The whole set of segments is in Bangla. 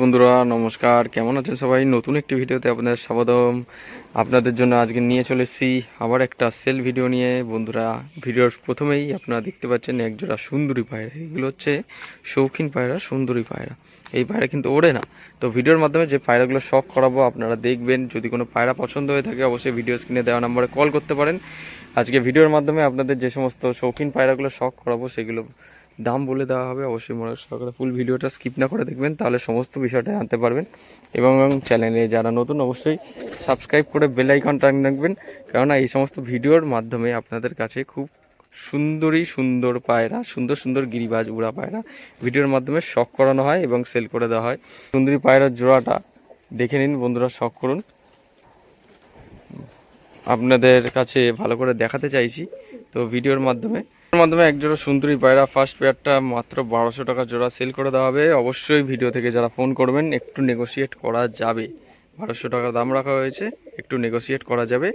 বন্ধুরা, নমস্কার। কেমন আছেন সবাই? নতুন একটি ভিডিওতে আপনাদের স্বাগতম। আপনাদের জন্য আজকে নিয়ে চলে এসেছি আবার একটা সেল ভিডিও নিয়ে। বন্ধুরা, ভিডিওর প্রথমেই আপনারা দেখতে পাচ্ছেন একজোড়া সুন্দরী পায়রা। এগুলো হচ্ছে শৌখিন পায়রা, সুন্দরী পায়রা। এই পায়রা কিন্তু ওড়ে না। তো ভিডিওর মাধ্যমে যে পায়রাগুলো শখ করাবো, আপনারা দেখবেন। যদি কোনো পায়রা পছন্দ হয়ে থাকে, অবশ্যই ভিডিও স্ক্রিনে দেওয়া নম্বরে কল করতে পারেন। আজকে ভিডিওর মাধ্যমে আপনাদের যে সমস্ত শৌখিন পায়রাগুলো শখ করাবো, সেগুলো দাম বলে দেওয়া হবে। অবশ্যই মনে সহকারে ফুল ভিডিওটা স্কিপ না করে দেখবেন, তাহলে সমস্ত বিষয়টা জানতে পারবেন। এবং চ্যানেলে যারা নতুন, অবশ্যই সাবস্ক্রাইব করে বেল আইকনটা রাখবেন। কেননা এই সমস্ত ভিডিওর মাধ্যমে আপনাদের কাছে খুব সুন্দরী সুন্দর পায়রা, সুন্দর সুন্দর গিরিবাজ, উড়া পায়রা ভিডিওর মাধ্যমে শখ করানো হয় এবং সেল করে দেওয়া হয়। সুন্দরী পায়রার জোড়াটা দেখে নিন বন্ধুরা, শখ করুন। আপনাদের কাছে ভালো করে দেখাতে চাইছি। তো ভিডিওর মাধ্যমে মাধ্যমে এক জোড়া সুন্দরী পায়রা ফার্স্ট পেয়ারটা মাত্র বারোশো টাকা জোড়া সেল করে দেওয়া হবে। অবশ্যই ভিডিও থেকে যারা ফোন করবেন, একটু নেগোশিয়েট করা যাবে। বারোশো টাকা দাম রাখা হয়েছে, একটু নেগোশিয়েট করা যাবে।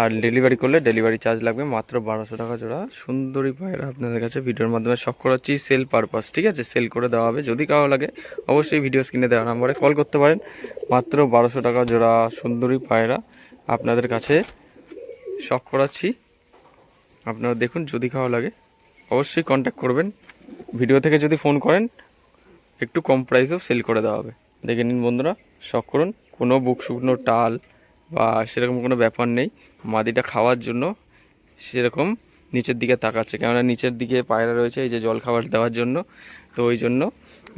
আর ডেলিভারি করলে ডেলিভারি চার্জ লাগবে মাত্র বারোশো টাকা জোড়া সুন্দরী পায়রা আপনাদের কাছে ভিডিওর মাধ্যমে শখ করাচ্ছি সেল পারপাস ঠিক আছে? সেল করে দেওয়া হবে। যদি কারও লাগে, অবশ্যই ভিডিও স্ক্রিনে দেওয়া নাম্বারে কল করতে পারেন। মাত্র বারোশো টাকা জোড়া সুন্দরী পায়রা আপনাদের কাছে শখ করাচ্ছি। আপনারা দেখুন, যদি খাওয়া লাগে, অবশ্যই কন্ট্যাক্ট করবেন। ভিডিও থেকে যদি ফোন করেন, একটু কম প্রাইসেও সেল করে দেওয়া হবে। দেখে নিন বন্ধুরা শখ করুন। কোনো বুক শুকনো টাল বা সেরকম কোনো ব্যাপার নেই। মাদিটা খাওয়ার জন্য সেরকম নিচের দিকে তাকাচ্ছে। কেননা নিচের দিকে পায়রা রয়েছে, এই যে জল খাবার দেওয়ার জন্য। তো ওই জন্য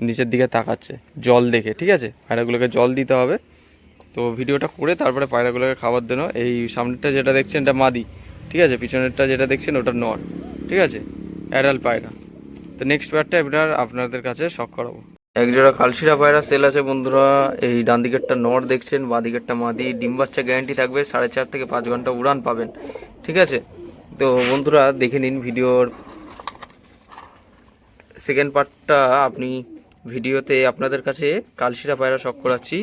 নিচের দিকে তাকাচ্ছে, জল দেখে, ঠিক আছে? পায়রাগুলোকে জল দিতে হবে। তো ভিডিওটা করে তারপরে পায়রাগুলোকে খাবার দেনো এই সামনেরটা যেটা দেখছেন, এটা মাদি। ঠিক আছে, পিছনেরটা যেটা দেখছেন ওটা নর ঠিক আছে? অ্যাডাল পায়রা। তো নেক্সট পায়রাটা এবার আপনাদের কাছে শখ করাবো একজোড়া কালশিরা পায়রা সেল আছে বন্ধুরা, এই ডান দিকেরটা নর দেখছেন, বাঁ দিকেরটা মাদি ডিম বাচ্চা গ্যারান্টি থাকবে, সাড়ে চার থেকে পাঁচ ঘণ্টা উড়ান পাবেন, ঠিক আছে? তো বন্ধুরা, দেখে নিন ভিডিওর সেকেন্ড পার্টটা আপনি ভিডিওতে আপনাদের কাছে কালশিরা পায়রা শখ করাচ্ছি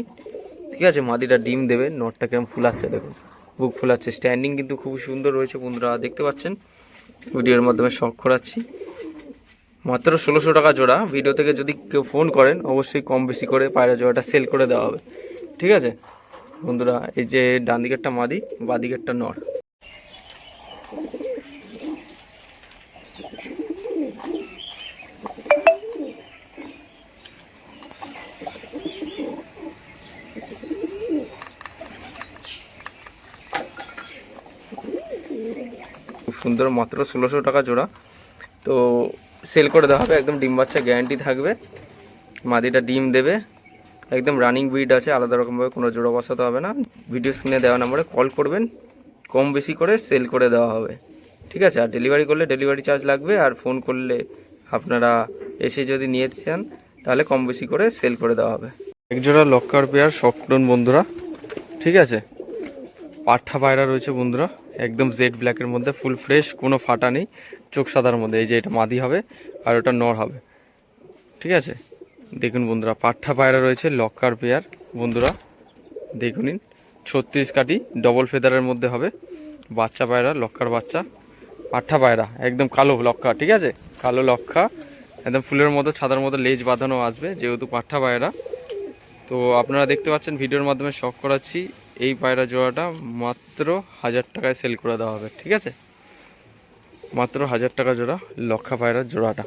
ঠিক আছে? মাদিটা ডিম দেবে, নটটা কেমন ফুলাচ্ছে দেখুন। বুক ফুলাচ্ছে স্ট্যান্ডিং কিন্তু খুব সুন্দর রয়েছে বন্ধুরা, দেখতে পাচ্ছেন? ভিডিওর মাধ্যমে শখ করাচ্ছি। মাত্র ষোলোশো টাকা জোড়া। ভিডিও থেকে যদি কেউ ফোন করেন, অবশ্যই কম বেশি করে পায়রা জোড়াটা সেল করে দেওয়া হবে। ঠিক আছে? বন্ধুরা, এই যে ডান দিকেরটা মাদি, বাঁ দিকেরটা নর। সুন্দর মাত্র ষোলোশো টাকা জোড়া। তো সেল করে দেওয়া হবে, একদম ডিম বাচ্চা গ্যারান্টি থাকবে। মাদিটা ডিম দেবে। একদম রানিং ব্রিড আছে, আলাদা রকমভাবে কোনো জোড়া বসাতে হবে না। ভিডিও স্ক্রিনে দেওয়া নাম্বারে কল করবেন। কম বেশি করে সেল করে দেওয়া হবে। ঠিক আছে? আর ডেলিভারি করলে ডেলিভারি চার্জ লাগবে, আর ফোন করলে আপনারা এসে যদি নিয়ে চান, তাহলে কম বেশি করে সেল করে দেওয়া হবে। একজোড়া লক্কার পেয়ার শকডন বন্ধুরা। ঠিক আছে? পাঠা পায়রা রয়েছে বন্ধুরা। একদম জেড ব্ল্যাকের মধ্যে ফুল ফ্রেশ কোনো ফাটা নেই। চোখ সাদার মধ্যে, এই যে এটা মাদি হবে আর ওটা নর হবে। ঠিক আছে? দেখুন বন্ধুরা পাঠা পায়রা রয়েছে লক্কার পেয়ার। বন্ধুরা, দেখুন ছত্রিশ কাটি ডবল ফেদারের মধ্যে হবে। বাচ্চা পায়রা লক্কার বাচ্চা পাঠা পায়রা একদম কালো লক্কা, ঠিক আছে? কালো লক্কা, একদম ফুলের মতো, ছাদার মতো লেজ বাঁধানো আসবে, যেহেতু পাঠা পায়রা তো আপনারা দেখতে পাচ্ছেন, ভিডিওর মাধ্যমে শখ করাচ্ছি এই পায়রা জোড়াটা মাত্র হাজার টাকায় সেল করে দেওয়া হবে, ঠিক আছে? মাত্র হাজার টাকা জোড়া লক্ষা পায়রার জোড়াটা।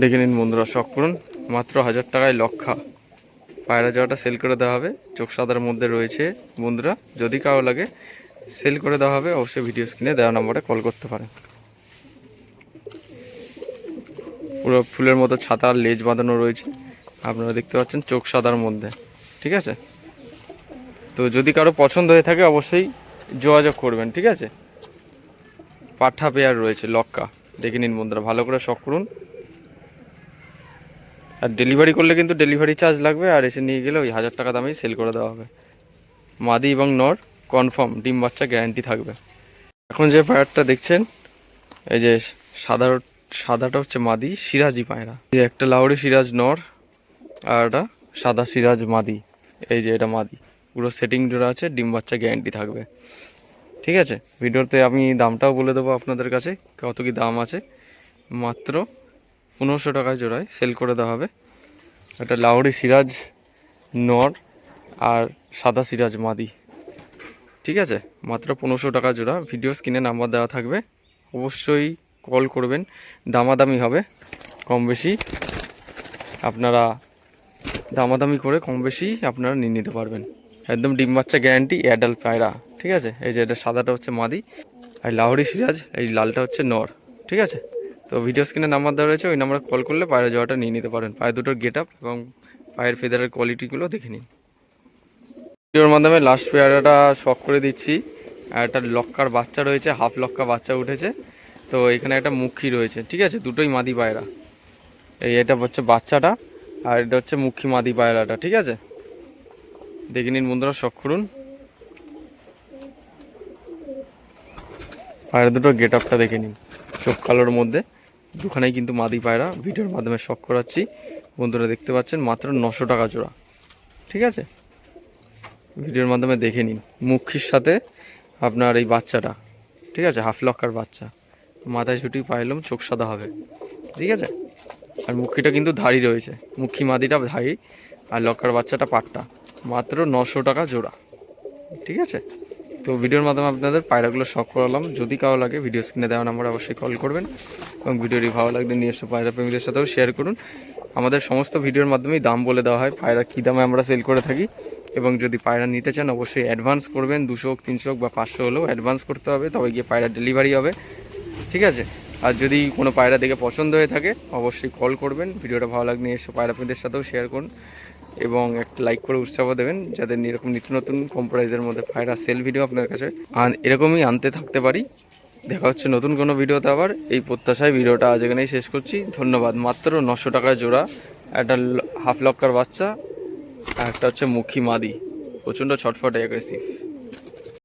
দেখে নিন বন্ধুরা, শখ করুন মাত্র হাজার টাকায় লক্ষা পায়রা জোড়াটা সেল করে দেওয়া হবে। চোখ সাদার মধ্যে রয়েছে বন্ধুরা, যদি কারও লাগে সেল করে দেওয়া হবে, অবশ্যই ভিডিও স্ক্রিনে দেওয়া নম্বরে কল করতে পারেন। পুরো ফুলের মতো ছাতা লেজ বাঁধানো রয়েছে, আপনারা দেখতে পাচ্ছেন চোখ সাদার মধ্যে। ঠিক আছে? তো যদি কারও পছন্দ হয়ে থাকে অবশ্যই যোগাযোগ করবেন, ঠিক আছে? পাঠা পেয়ার রয়েছে, লক্কা। দেখে নিন বন্ধুরা, ভালো করে শখ করুন। আর ডেলিভারি করলে কিন্তু ডেলিভারি চার্জ লাগবে, আর এসে নিয়ে গেলে ওই হাজার টাকা দামেই সেল করে দেওয়া হবে। মাদি এবং নর, কনফার্ম, ডিম বাচ্চা গ্যারান্টি থাকবে। এখন যে পায়রাটা দেখছেন, এই যে সাদা সাদাটা হচ্ছে মাদি, সিরাজি পায়রা। একটা লাউড়ি সিরাজ নর, আর এটা সাদা সিরাজ মাদি। এই যে এটা মাদি। পুরো সেটিং জোড়া আছে, ডিম বাচ্চা গ্যারান্টি থাকবে। ঠিক আছে? ভিডিওতে আমি দামটাও বলে দেবো আপনাদের কাছে, কত কি দাম আছে। মাত্র পনেরোশো টাকায় জোড়ায় সেল করে দেওয়া হবে। একটা লাউড়ি সিরাজ নর আর সাদা সিরাজ মাদি। ঠিক আছে? মাত্র পনেরোশো টাকা জোড়া। ভিডিও স্ক্রিনে নাম্বার দেওয়া থাকবে। অবশ্যই কল করবেন। দামাদামি হবে, কম বেশি। আপনারা দামাদামি করে কম বেশি আপনারা নিয়ে নিতে পারবেন। একদম ডিম বাচ্চা গ্যারান্টি অ্যাডাল্ট পায়রা, ঠিক আছে? এই যে এটা সাদাটা হচ্ছে মাদি, আর লাহোরি সিরাজ, এই লালটা হচ্ছে নর, ঠিক আছে? তো ভিডিও স্ক্রিনে নাম্বার দেওয়া রয়েছে, ওই নাম্বারে কল করলে পায়রা যাওয়াটা নিয়ে নিতে পারেন। পায়ে দুটোর গেট আপ এবং পায়ের ফেদারের কোয়ালিটিগুলো দেখে নিন। ভিডিওর মাধ্যমে লাস্ট পেয়ারাটা শখ করে দিচ্ছি। আর একটা লক্কার বাচ্চা রয়েছে হাফ লক্কা বাচ্চা উঠেছে। তো এখানে একটা মুখী রয়েছে, ঠিক আছে? দুটোই মাদি পায়রা। এই এটা হচ্ছে বাচ্চাটা। আর এটা হচ্ছে মুখী মাদি পায়রাটা, ঠিক আছে? দেখে নিন বন্ধুরা, শখ করুন। পায়রা দুটো গেট আপটা দেখে নিন, চোখ কালোর মধ্যে। দুখানেই কিন্তু মাদি পায়রা, ভিডিওর মাধ্যমে শখ করাচ্ছি। বন্ধুরা দেখতে পাচ্ছেন, মাত্র নশো টাকা জোড়া, ঠিক আছে? ভিডিওর মাধ্যমে দেখে নিন, মুখির সাথে আপনার এই বাচ্চাটা, ঠিক আছে? হাফ লক্কার বাচ্চা। মাথায় ছুটি পাইলাম, চোখ সাদা হবে, ঠিক আছে? আর মুখিটা কিন্তু ধাড়ি রয়েছে। মুখী মাদিটা ধাড়ি আর লকার বাচ্চাটা পাট্টা। মাত্র নশো টাকা জোড়া। ঠিক আছে? তো ভিডিওর মাধ্যমে আপনাদের পায়রাগুলো শখ করালাম। যদি কারও লাগে, ভিডিও স্ক্রিনে দেওয়া নাম্বার অবশ্যই কল করবেন এবং ভিডিওটি ভালো লাগলে এসে পায়রা প্রেমীদের সাথেও শেয়ার করুন। আমাদের সমস্ত ভিডিওর মাধ্যমেই দাম বলে দেওয়া হয়, পায়রা কী দামে আমরা সেল করে থাকি। এবং যদি পায়রা নিতে চান, অবশ্যই অ্যাডভান্স করবেন। দুশো হোক, তিনশো হোক বা পাঁচশো হলেও অ্যাডভান্স করতে হবে। তবে গিয়ে পায়রা ডেলিভারি হবে। ঠিক আছে? আর যদি কোনো পায়রা দেখে পছন্দ হয়ে থাকে, অবশ্যই কল করবেন। ভিডিওটা ভালো লাগলে এসে পায়রা প্রেমীদের সাথেও শেয়ার করুন এবং একটা লাইক করে উৎসাহ দেবেন, যাতে এরকম নিত্য নতুন কম প্রাইজের মধ্যে পায়রা সেল ভিডিও আপনার কাছে এরকমই আনতে থাকতে পারি। দেখা হচ্ছে নতুন কোনো ভিডিওতে আবার। এই প্রত্যাশায় ভিডিওটা আজ এখানেই শেষ করছি। ধন্যবাদ। মাত্র নশো টাকায় জোড়া, একটা হাফ লক্কার বাচ্চা, আর একটা হচ্ছে মুখী মাদি। প্রচণ্ড ছটফটে অ্যাগ্রেসিভ